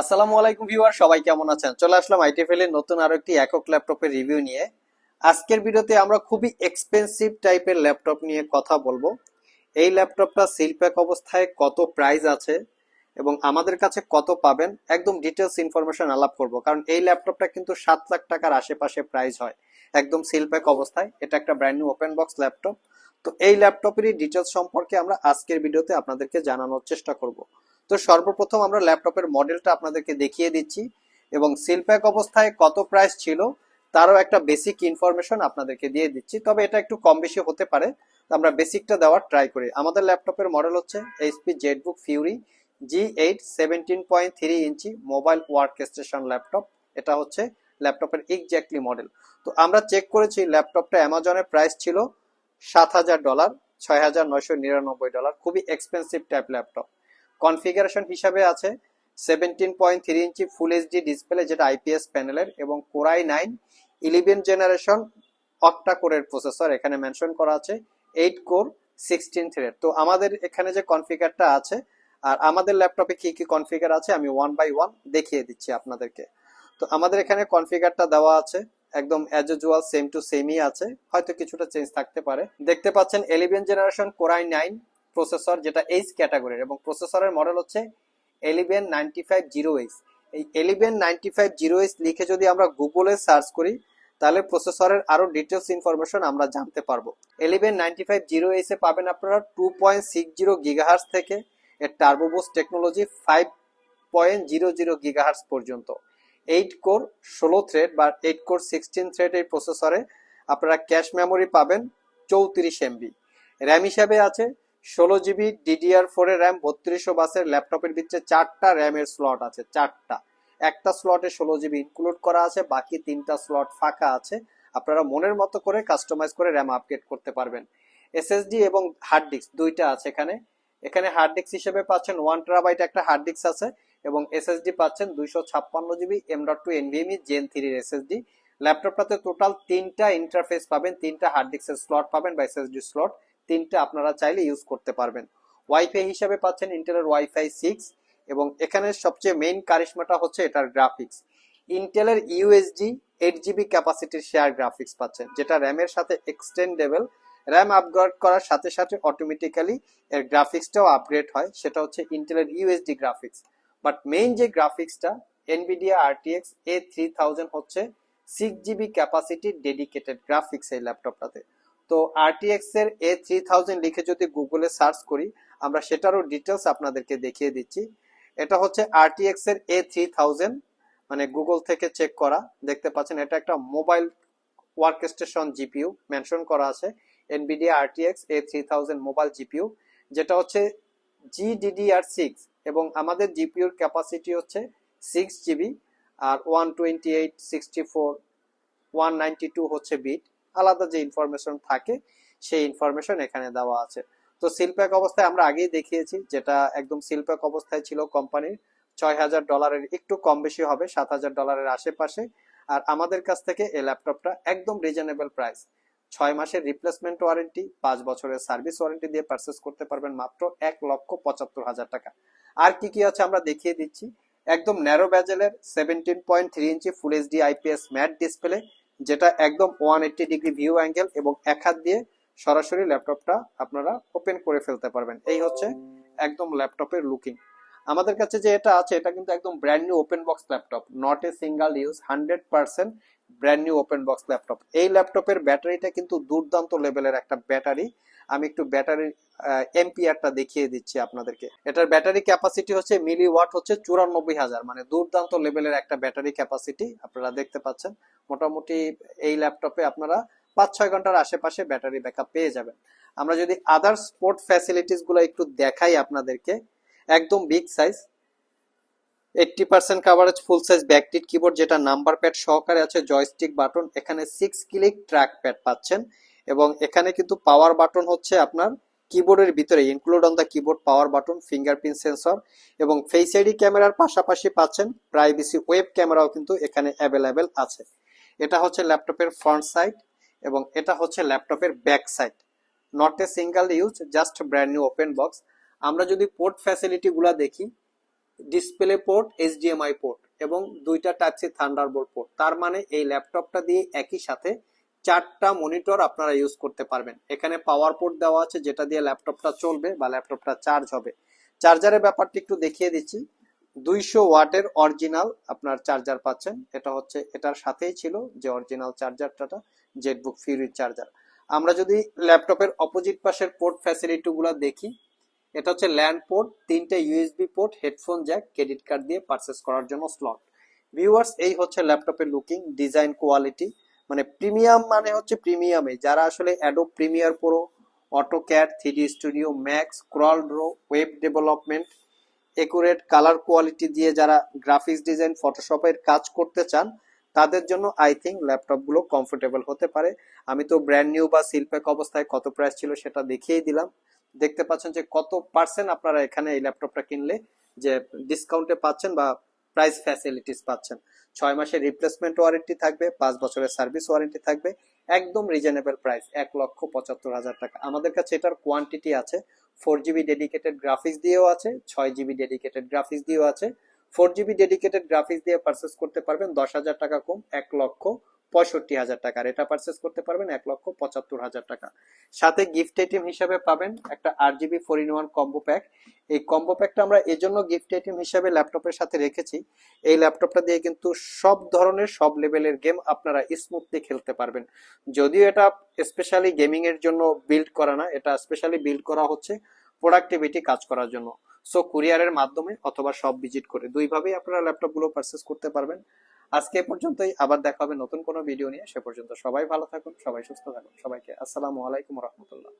আসসালামু আলাইকুম ভিউয়ার, সবাই কেমন আছেন? চলে আসলাম আইটিএফএল এর নতুন আরও একটি একক ল্যাপটপের রিভিউ নিয়ে। আজকের ভিডিওতে আমরা খুবই এক্সপেন্সিভ টাইপের ল্যাপটপ নিয়ে কথা বলব। এই ল্যাপটপটা সিল প্যাক অবস্থায় কত প্রাইস আছে এবং আমাদের কাছে কত পাবেন, একদম ডিটেলস ইনফরমেশন আলাপ করব। কারণ এই ল্যাপটপটা কিন্তু সাত লাখ টাকার আশেপাশে প্রাইস হয়, একদম সিল প্যাক অবস্থায়। এটা একটা brand new open box laptop. তো এই ল্যাপটপেরই ডিটেলস সম্পর্কে আমরা আজকের ভিডিওতে আপনাদেরকে জানানোর চেষ্টা করব। তো সর্বপ্রথম আমরা ল্যাপটপের মডেলটা আপনাদেরকে দেখিয়ে দিচ্ছি এবং সিল প্যাক অবস্থায় কত প্রাইস ছিল তারও একটা বেসিক ইনফরমেশন আপনাদেরকে দিয়ে দিচ্ছি। তবে এটা একটু কম বেশি হতে পারে আমরা বেসিকটা দেওয়ার ট্রাই করি। আমাদের ল্যাপটপের মডেল হচ্ছে HP ZBook Fury G eight seventeen point three inch mobile workstation laptop এটা হচ্ছে ল্যাপটপের এক্স্যাক্টলি মডেল তো আমরা চেক করেছি ল্যাপটপটা অ্যামাজনের প্রাইস ছিল সাত হাজার ডলার ছয় হাজার নয়শো নিরানব্বই ডলার খুবই এক্সপেন্সিভ টাইপ ল্যাপটপ কনফিগারেশন হিসাবে আছে। Seventeen point three inch full HD display যেটা আইপিএস প্যানেলের এবং core i nine eleven generation octa কোরের প্রসেসর এখানে মেনশন করা আছে। এইট কোর সিক্সটিন থ্রেড তো আমাদের এখানে যে কনফিগারটা আছে, আর আমাদের ল্যাপটপে কি কি কনফিগার আছে, আমি ওয়ান বাই ওয়ান দেখিয়ে দিচ্ছি আপনাদেরকে। তো আমাদের এখানে কনফিগারটা দেওয়া আছে, একদম অ্যাজ ইউজুয়াল সেম টু সেমই আছে। হয়তো কিছুটা চেঞ্জ থাকতে পারে। দেখতে পাচ্ছেন eleven generation core i nine processor যেটা এইচ ক্যাটাগরির এবং প্রসেসরের মডেল হচ্ছে eleven ninety five zero H এই eleven ninety five zero H লিখে যদি আমরা গুগলে সার্চ করি, তাহলে প্রসেসরের আরও ডিটেলস ইনফরমেশন আমরা জানতে পারব। Eleven ninety five zero H পাবেন আপনারা two point six zero gigahertz থেকে এর turbo boost technology five point zero zero gigahertz পর্যন্ত। এইট কোর ষোলো থ্রেড বা এইট কোর সিক্সটিন থ্রেড এই প্রসেসরে আপনারা ক্যাশ মেমোরি পাবেন চৌত্রিশ এমবি র্যাম হিসাবে আছে ষোলো জিবি ডিডিআর ফোর এর র্যাম বত্রিশশো বাসের ল্যাপটপের ভিতরে চারটা র্যামের স্লট আছে, চারটা। একটা স্লটে ষোলো জিবি ইনক্লুড করা আছে, বাকি তিনটা স্লট ফাঁকা আছে। আপনারা মনের মতো করে কাস্টমাইজ করে র্যাম আপগ্রেড করতে পারবেন। এসএসডি এবং হার্ড ডিস্ক দুইটা আছে এখানে। এখানে হার্ড ডিস্ক হিসেবে পাচ্ছেন ওয়ান টেরাবাইট একটা হার্ড ডিস্ক আছে এবং এসএসডি পাচ্ছেন দুইশো ছাপ্পান্ন GB M dot two NVMe gen থ্রির এসএসডি ল্যাপটপটাতে টোটাল তিনটা ইন্টারফেস পাবেন, তিনটা হার্ড ডিস্কের স্লট পাবেন বা এসএসডি স্লট তিনটা আপনারা চাইলে ইউজ করতে পারবেন। ওয়াইফাই হিসাবে পাচ্ছেন ইন্টেলের ওয়াইফাই সিক্স এবং এখানে সবচেয়ে মেইন কারিশমাটা হচ্ছে এটার গ্রাফিক্স ইন্টেলের ইউএসডি এইট জিবি ক্যাপাসিটির শেয়ার গ্রাফিক্স পাচ্ছেন, যেটা র্যামের সাথে এক্সটেন্ডেবল র্যাম আপগ্রেড করার সাথে সাথে অটোমেটিক্যালি এর গ্রাফিক্সটাও আপগ্রেড হয়, সেটা হচ্ছে ইন্টেলের ইউএসডি গ্রাফিক্স বাট মেইন যে গ্রাফিক্সটা Nvidia RTX A three thousand হচ্ছে six GB capacity dedicated graphics এই ল্যাপটপটাতে তো আরটিএক্স এর এ থ্রি থাউজেন্ড লিখে যদি গুগলে সার্চ করি, আমরা সেটারও ডিটেলস আপনাদেরকে দেখিয়ে দিচ্ছি। এটা হচ্ছে আরটিএক্স এর এ থ্রি থাউজেন্ড মানে গুগল থেকে চেক করা। দেখতে পাচ্ছেন, এটা একটা mobile work station GPU mention করা আছে। Nvidia RTX A three thousand mobile GPU যেটা হচ্ছে জিডিডিআর সিক্স এবং আমাদের জিপিউর ক্যাপাসিটি হচ্ছে সিক্স জিবি আর one twenty eight sixty four one ninety two হচ্ছে বিট আলাদা যে ইনফরমেশন থাকে, সেই ইনফরমেশন এখানে দেওয়া আছে। তো সিলপ্যাক অবস্থায় আমরা আগেই দেখিয়েছি, যেটা একদম সিলপ্যাক অবস্থায় ছিল কোম্পানির ছয় হাজার ডলারের একটু কম বেশি হবে সাত হাজার ডলারের আশেপাশে। আর আমাদের কাছ থেকে এই ল্যাপটপটা একদম রিজনেবল প্রাইস ছয় মাসের রিপ্লেসমেন্ট ওয়ারেন্টি পাঁচ বছরের সার্ভিস ওয়ারেন্টি দিয়ে পারচেস করতে পারবেন মাত্র এক লক্ষ পঁচাত্তর হাজার টাকা। আর কি কি আছে আমরা দেখিয়ে দিচ্ছি? একদম narrow ব্যাজেলের seventeen point three inch full HD IPS matte display যেটা একদম one eighty degree view angle এবং এক হাত দিয়ে সরাসরি ল্যাপটপটা আপনারা ওপেন করে ফেলতে পারবেন। এই হচ্ছে একদম ল্যাপটপের লুকিং আমাদের কাছে যে এটা আছে, এটা কিন্তু একদম brand new open box laptop not a single use hundred percent brand new open box laptop এই ল্যাপটপের ব্যাটারিটা কিন্তু দুর্দান্ত লেভেলের একটা ব্যাটারি। আমি একটু ব্যাটারির এমপিআরটা দেখিয়ে দিচ্ছি আপনাদেরকে। এটার ব্যাটারি ক্যাপাসিটি হচ্ছে মিলি ওয়াট হচ্ছে চুরানব্বই হাজার মানে দুর্দান্ত লেভেলের একটা ব্যাটারি ক্যাপাসিটি আপনারা দেখতে পাচ্ছেন। মোটামুটি এই ল্যাপটপে আপনারা পাঁচ ছয় ঘণ্টার আশেপাশে ব্যাটারি ব্যাকআপ পেয়ে যাবেন। আমরা যদি আদার স্পোর্ট ফ্যাসিলিটিসগুলো একটু দেখাই আপনাদেরকে, একদম big size eighty percent coverage full size backlit keyboard যেটা নাম্বার প্যাড সহকারে আছে জয়স্টিক বাটন এখানে সিক্স ক্লিক ট্র্যাক প্যাড পাচ্ছেন। এবং এখানে কিন্তু পাওয়ার বাটন হচ্ছে আপনার কিবোর্ডের ভিতরে include on the keyboard power button fingerprint sensor এবং ফেস আইডি ক্যামেরার পাশাপাশি পাচ্ছেন প্রাইভেসি ওয়েব ক্যামেরাও কিন্তু এখানে অ্যাভেলেবেল আছে। এটা হচ্ছে ল্যাপটপের ফ্রন্ট সাইড এবং এটা হচ্ছে ল্যাপটপের back side not a single use just brand new open box আমরা যদি পোর্ট ফ্যাসিলিটি গুলা দেখি ডিসপ্লে পোর্ট এইচডিএমআই পোর্ট এবং দুইটা সি থান্ডারবোল্ট পোর্ট তার মানে এই ল্যাপটপটা দিয়ে একই সাথে চারটা মনিটর আপনারা ইউজ করতে পারবেন। এখানে পাওয়ার পোর্ট দেওয়া আছে, যেটা দিয়ে ল্যাপটপটা চলবে বা ল্যাপটপটা চার্জ হবে। চার্জারের ব্যাপারটি একটু দেখিয়ে দিচ্ছি। দুইশো ওয়াটের অরিজিনাল আপনার চার্জার পাচ্ছেন। এটা হচ্ছে, এটার সাথেই ছিল যে অরিজিনাল চার্জারটা জেটবুক ফিউরি চার্জার আমরা যদি ল্যাপটপের অপোজিট পাশের পোর্ট ফ্যাসিলিটিগুলো দেখি এটা হচ্ছে ল্যান্ড পোর্ট, তিনটে USB port, headphone jack, credit card দিয়ে পারচেস করার জন্য স্লট ভিউয়ার্স এই হচ্ছে ল্যাপটপের লুকিং ডিজাইন কোয়ালিটি মানে প্রিমিয়াম মানে হচ্ছে প্রিমিয়ামে যারা আসলে Adobe Premiere Pro AutoCAD three studio max CorelDRAW web development accurate colour quality দিয়ে যারা গ্রাফিক্স ডিজাইন ফটোশপের কাজ করতে চান, তাদের জন্য আই থিঙ্ক ল্যাপটপগুলো কমফোর্টেবল হতে পারে। আমি তো ব্র্যান্ড নিউ বা সিলপ্যাক অবস্থায় কত প্রাইস ছিল সেটা দেখিয়েই দিলাম। দেখতে পাচ্ছেন যে কত পার্সেন্ট আপনারা এখানে এই ল্যাপটপটা কিনলে যে ডিসকাউন্টে পাচ্ছেন বা প্রাইস ফ্যাসিলিটিস পাচ্ছেন। ছয় মাসের রিপ্লেসমেন্ট ওয়ারেন্টি থাকবে, পাঁচ বছরের সার্ভিস ওয়ারেন্টি থাকবে, একদম রিজনেবল প্রাইস এক লক্ষ পঁচাত্তর হাজার টাকা। আমাদের কাছে এটার কোয়ান্টিটি আছে ফোর জিবি ডেডিকেটেড গ্রাফিক্স দিয়েও আছে, ছয় জিবি ডেডিকেটেড গ্রাফিক্স দিয়েও আছে। ফোর জিবি ডেডিকেটেড গ্রাফিক্স দিয়ে পারচেস করতে পারবেন দশ হাজার টাকা কম, এক লক্ষ পঁয়ষট্টি হাজার টাকা আর এটা পারচেস করতে পারবেন এক লক্ষ পঁচাত্তর হাজার টাকা। সাথে গিফট আইটেম হিসাবে পাবেন একটা আট GB four in one combo pack এই কম্বো প্যাকটা আমরা এজন্য গিফট আইটেম হিসাবে ল্যাপটপের সাথে রেখেছি। এই ল্যাপটপটা দিয়ে কিন্তু সব ধরনের, সব লেভেলের গেম আপনারা স্মুথলি খেলতে পারবেন। যদিও এটা স্পেশালি গেমিং এর জন্য বিল্ড করা না, এটা স্পেশালি বিল্ড করা হচ্ছে প্রোডাক্টিভিটি কাজ করার জন্য। সো কুরিয়ারের মাধ্যমে অথবা সব ভিজিট করে, দুইভাবেই আপনারা ল্যাপটপগুলো পারচেস করতে পারবেন। আজকে এ পর্যন্তই, আবার দেখা হবে নতুন কোনো ভিডিও নিয়ে। সে পর্যন্ত সবাই ভালো থাকুন, সবাই সুস্থ থাকুন। সবাইকে আসসালামু আলাইকুম রহমতুল্লাহ।